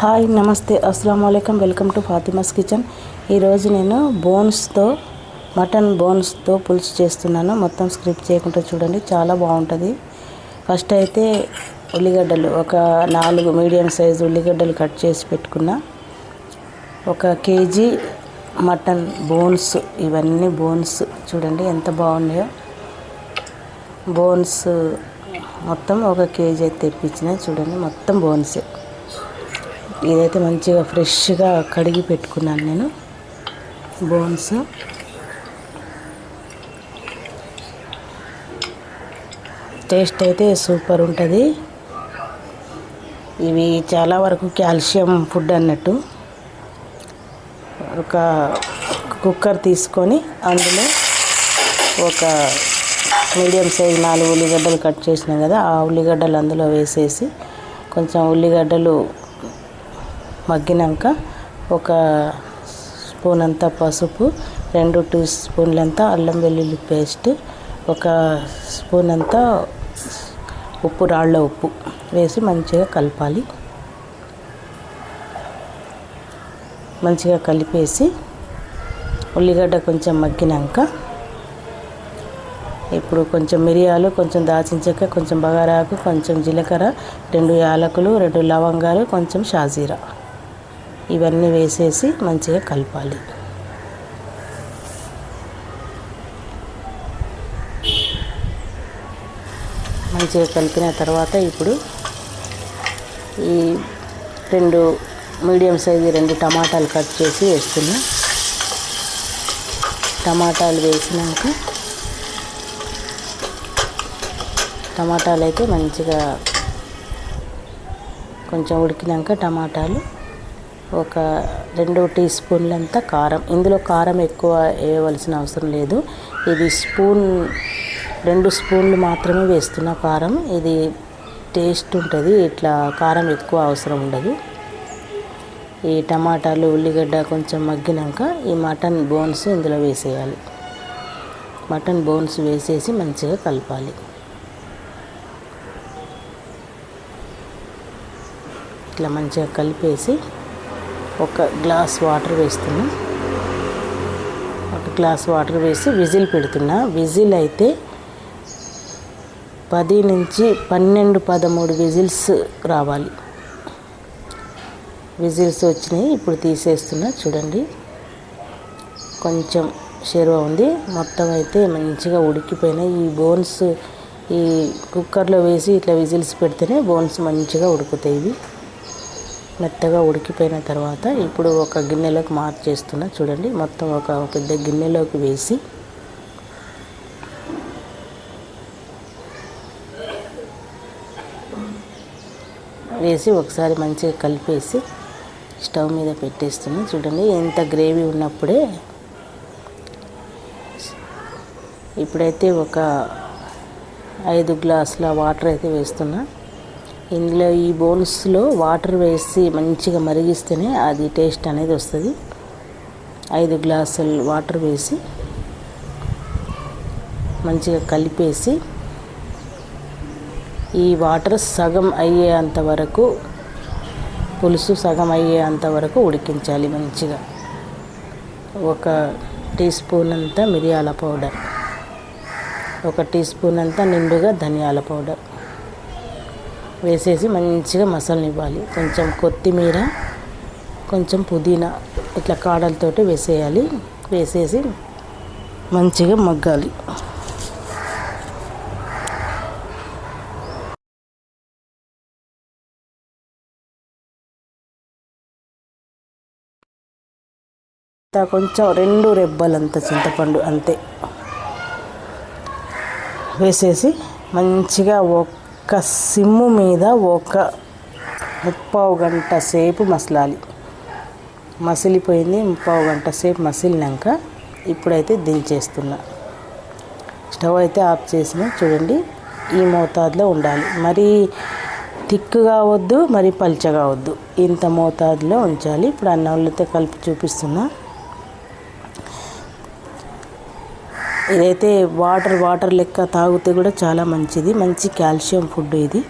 Hi నమస్తే అస్సలం అయికం వెల్కమ్ టు ఫాతిమాస్ కిచెన్. ఈరోజు నేను బోన్స్తో మటన్ బోన్స్తో పులుసు చేస్తున్నాను. మొత్తం స్క్రిప్ట్ చేయకుండా చూడండి చాలా బాగుంటుంది. ఫస్ట్ అయితే ఉల్లిగడ్డలు ఒక నాలుగు మీడియం సైజు ఉల్లిగడ్డలు కట్ చేసి పెట్టుకున్నా. ఒక కేజీ మటన్ బోన్స్ ఇవన్నీ బోన్స్ చూడండి ఎంత బాగున్నాయో. బోన్స్ మొత్తం ఒక కేజీ అయితే తెప్పించిన చూడండి మొత్తం బోన్సే. ఇదైతే మంచిగా ఫ్రెష్గా కడిగి పెట్టుకున్నాను నేను. బోన్స్. టేస్ట్ అయితే సూపర్ ఉంటుంది. ఇవి చాలా వరకు కాల్షియం ఫుడ్ అన్నట్టు. ఒక కుక్కర్ తీసుకొని అందులో ఒక మీడియం సైజ్ నాలుగు ఉల్లిగడ్డలు కట్ చేసినాం కదా ఆ ఉల్లిగడ్డలు అందులో వేసేసి కొంచెం ఉల్లిగడ్డలు మగ్గినాక ఒక స్పూన్ అంతా పసుపు రెండు టీ స్పూన్లంతా అల్లం వెల్లుల్లి పేస్ట్ ఒక స్పూన్ అంతా ఉప్పు రాళ్ళ ఉప్పు వేసి మంచిగా కలపాలి. మంచిగా కలిపేసి ఉల్లిగడ్డ కొంచెం మగ్గినాక ఇప్పుడు కొంచెం మిరియాలు కొంచెం దాచిన చెక్క కొంచెం బగారాకు కొంచెం జీలకర్ర రెండు యాలకులు రెండు లవంగాలు కొంచెం షాజీరా. ఇవన్నీ వేసేసి మంచిగా కలపాలి. మంచిగా కలిపిన తర్వాత ఇప్పుడు ఈ రెండు మీడియం సైజు రెండు టమాటాలు కట్ చేసి వేస్తున్నా. టమాటాలు వేసినాక టమాటాలు అయితే మంచిగా కొంచెం ఉడికినాక టమాటాలు ఒక రెండు టీ స్పూన్లంత కారం. ఇందులో కారం ఎక్కువ వేయవలసిన అవసరం లేదు. ఇది స్పూన్ రెండు స్పూన్లు మాత్రమే వేస్తున్న కారం. ఇది టేస్ట్ ఉంటుంది ఇట్లా కారం ఎక్కువ అవసరం ఉండదు. ఈ టమాటాలు ఉల్లిగడ్డ కొంచెం మగ్గినాక ఈ మటన్ బోన్స్ ఇందులో వేసేయాలి. మటన్ బోన్స్ వేసేసి మంచిగా కలపాలి. ఇట్లా మంచిగా కలిపేసి ఒక గ్లాస్ వాటర్ వేస్తున్నా. ఒక గ్లాస్ వాటర్ వేసి విజిల్ పెడుతున్నా. విజిల్ అయితే పది నుంచి పన్నెండు పదమూడు విజిల్స్ రావాలి. విజిల్స్ వచ్చినాయి. ఇప్పుడు తీసేస్తున్నా. చూడండి. కొంచెం షెరువ ఉంది. మొత్తం అయితే మంచిగా ఉడికిపోయినాయి. ఈ బోన్స్ ఈ కుక్కర్లో వేసి ఇట్లా విజిల్స్ పెడితేనే బోన్స్ మంచిగా ఉడుకుతాయి ఇవి. మెత్తగా ఉడికిపోయిన తర్వాత ఇప్పుడు ఒక గిన్నెలోకి మార్చేస్తున్నా చూడండి మొత్తం ఒక పెద్ద గిన్నెలోకి వేసి వేసి ఒకసారి మంచిగా కలిపేసి స్టవ్ మీద పెట్టేస్తున్నా చూడండి ఎంత గ్రేవీ ఉన్నప్పుడే ఇప్పుడైతే ఒక ఐదు గ్లాసుల వాటర్ అయితే వేస్తున్నా. ఇందులో ఈ బౌల్స్లో వాటర్ వేసి మంచిగా మరిగిస్తేనే అది టేస్ట్ అనేది వస్తుంది. ఐదు గ్లాసులు వాటర్ వేసి మంచిగా కలిపేసి ఈ వాటర్ సగం అయ్యేంత వరకు పులుసు సగం అయ్యేంత వరకు ఉడికించాలి మంచిగా. ఒక టీ స్పూన్ అంతా మిరియాల పౌడర్ ఒక టీ స్పూన్ అంతా నిండుగా ధనియాల పౌడర్. వేసేసి మంచిగా మసలనివ్వాలి కొంచెం కొత్తిమీర కొంచెం పుదీనా ఇట్లా కాడలతోటి వేసేయాలి. వేసేసి మంచిగా మగ్గాలి. కొంచెం రెండు రెబ్బలంత చింతపండు అంతే. వేసేసి మంచిగా ఒక సిమ్ము మీద ఒక ముప్పావు గంట సేపు మసలాలి. మసిలిపోయింది ముప్పావు గంట సేపు మసిలినాక ఇప్పుడైతే దించేస్తున్నా. స్టవ్ అయితే ఆఫ్ చేసిన చూడండి ఈ మోతాదులో ఉండాలి. మరి థిక్గా వద్దు మరి పల్చగా వద్దు. ఇంత మోతాదులో ఉంచాలి. ఇప్పుడు అన్నంలతో కలిపి చూపిస్తున్నా. ఇదైతే వాటర్ వాటర్ లెక్క తాగితే కూడా చాలా మంచిది. మంచి కాల్షియం ఫుడ్ ఇది.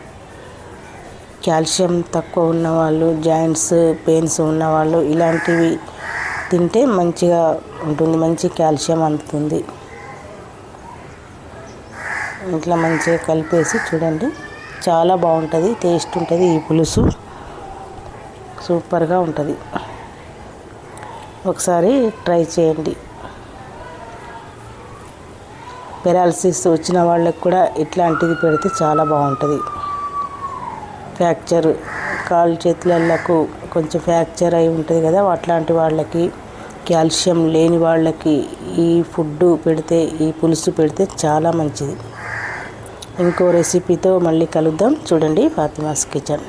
కాల్షియం తక్కువ ఉన్నవాళ్ళు జాయింట్స్ పెయిన్స్ ఉన్నవాళ్ళు ఇలాంటివి తింటే మంచిగా ఉంటుంది మంచి కాల్షియం అందుతుంది. ఇట్లా మంచిగా కలిపేసి చూడండి. చాలా బాగుంటుంది టేస్ట్ ఉంటుంది ఈ పులుసు. సూపర్గా ఉంటుంది. ఒకసారి ట్రై చేయండి. పెరాలసిస్ వచ్చిన వాళ్ళకి కూడా ఇట్లాంటిది పెడితే చాలా బాగుంటుంది. ఫ్రాక్చర్ కాలు చేతులకు కొంచెం ఫ్రాక్చర్ అయి ఉంటుంది కదా అట్లాంటి వాళ్ళకి కాల్షియం లేని వాళ్ళకి ఈ ఫుడ్ పెడితే ఈ పులుసు పెడితే చాలా మంచిది. ఇంకో రెసిపీతో మళ్ళీ కలుద్దాం. చూడండి ఫాతిమాస్ కిచెన్.